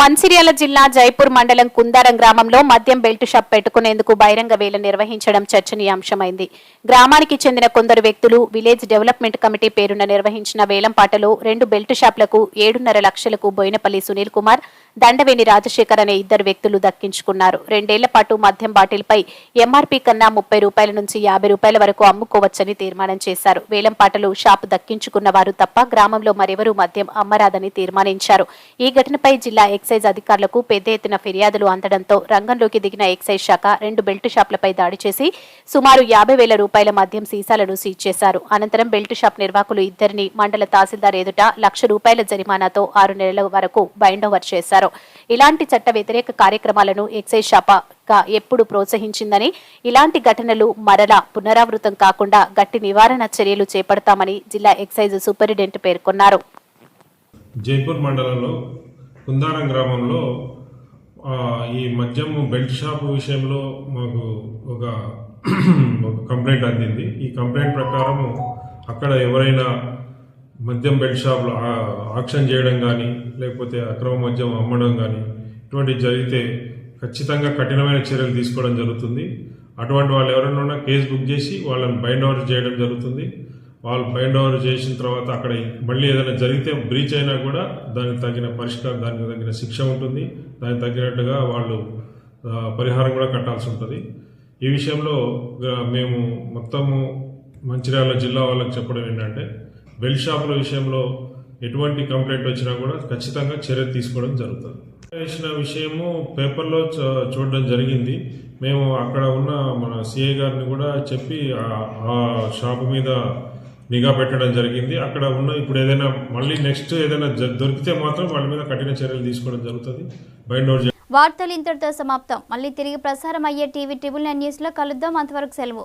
మంచిర్యాల జిల్లా జైపూర్ మండలం కుందారం గ్రామంలో మద్యం బెల్ట్ షాప్ పెట్టుకునేందుకు బహిరంగ వేల నిర్వహించడం చర్చనీయాంశమైంది. గ్రామానికి చెందిన కొందరు వ్యక్తులు విలేజ్ డెవలప్మెంట్ కమిటీ పేరున నిర్వహించిన వేలంపాటలో రెండు బెల్ట్ షాప్లకు ఏడున్నర లక్షలకు బోయినపల్లి సునీల్ కుమార్ దండవేణి రాజశేఖర్ అనే ఇద్దరు వ్యక్తులు దక్కించుకున్నారు. రెండేళ్ళ పాటు మద్యం బాటిల్పై ఎంఆర్పీ కన్నా ముప్పై రూపాయల నుంచి యాభై రూపాయల వరకు అమ్ముకోవచ్చని తీర్మానం చేశారు. వేలంపాటలు షాపు దక్కించుకున్న వారు తప్ప గ్రామంలో మరెవరూ మద్యం అమ్మరాదని తీర్మానించారు. ఈ ఘటనపై జిల్లా ఎక్స్ ఎక్సైజ్ అధికారులకు పెద్ద ఎత్తున ఫిర్యాదులు అందడంతో రంగంలోకి దిగిన ఎక్సైజ్ శాఖ రెండు బెల్ట్ షాపులపై దాడి చేసి సుమారు యాభై వేల రూపాయల మద్యం సీసాలను సీజ్ చేశారు. అనంతరం బెల్ట్ షాప్ నిర్వాహకులు ఇద్దరిని మండల తహసీల్దార్ ఎదుట లక్ష రూపాయల జరిమానాతో ఆరు నెలల వరకు బైండ్ ఓవర్ చేశారు. ఇలాంటి చట్ట వ్యతిరేక కార్యక్రమాలను ఎక్సైజ్ శాఖ ఎప్పుడు ప్రోత్సహించిందని ఇలాంటి ఘటనలు మరలా పునరావృతం కాకుండా గట్టి నివారణ చర్యలు చేపడతామని జిల్లా ఎక్సైజ్ సూపరింటెండెంట్ పేర్కొన్నారు. జైపూర్ మండలంలో కుందారం గ్రామంలో ఈ మద్యం బెల్ట్ షాప్ విషయంలో మాకు ఒక ఒక కంప్లైంట్ అందింది. ఈ కంప్లైంట్ ప్రకారము అక్కడ ఎవరైనా మద్యం బెల్ట్ షాప్లో ఆక్షన్ చేయడం కానీ లేకపోతే అక్రమ మద్యం అమ్మడం కానీ ఇటువంటివి జరిగితే ఖచ్చితంగా కఠినమైన చర్యలు తీసుకోవడం జరుగుతుంది. అటువంటి వాళ్ళు ఎవరైనా ఉన్నా కేసు బుక్ చేసి వాళ్ళని బైండ్ ఓవర్ చేయడం జరుగుతుంది. వాళ్ళు బైండ్ ఓవర్ చేసిన తర్వాత అక్కడ మళ్ళీ ఏదైనా జరిగితే బ్రీచ్ అయినా కూడా దానికి తగిన పరిష్కారం దానికి తగిన శిక్ష ఉంటుంది. దానికి తగినట్టుగా వాళ్ళు పరిహారం కూడా కట్టాల్సి ఉంటుంది. ఈ విషయంలో మేము మొత్తము మంచిర్యాల జిల్లా వాళ్ళకి చెప్పడం ఏంటంటే బెల్ షాపుల విషయంలో ఎటువంటి కంప్లైంట్ వచ్చినా కూడా ఖచ్చితంగా చర్య తీసుకోవడం జరుగుతుంది. వేసిన విషయము పేపర్లో చూడడం జరిగింది. మేము అక్కడ ఉన్న మన సిఐ గారిని కూడా చెప్పి ఆ- ఆ షాపు మీద నిఘా పెట్టడం జరిగింది. అక్కడ ఉన్న ఇప్పుడు ఏదైనా మళ్ళీ నెక్స్ట్ ఏదైనా దొరికితే మాత్రం వాళ్ళ మీద కఠిన చర్యలు తీసుకోవడం జరుగుతుంది. బైండ్ అవుట్ వార్తలు ఇంతటితో సమాప్తం. మళ్ళీ తిరిగి ప్రసారం అయ్యే టీవీ ట్రిబుల్ నైన్ న్యూస్లో కలుద్దాం. అంతవరకు సెలవు.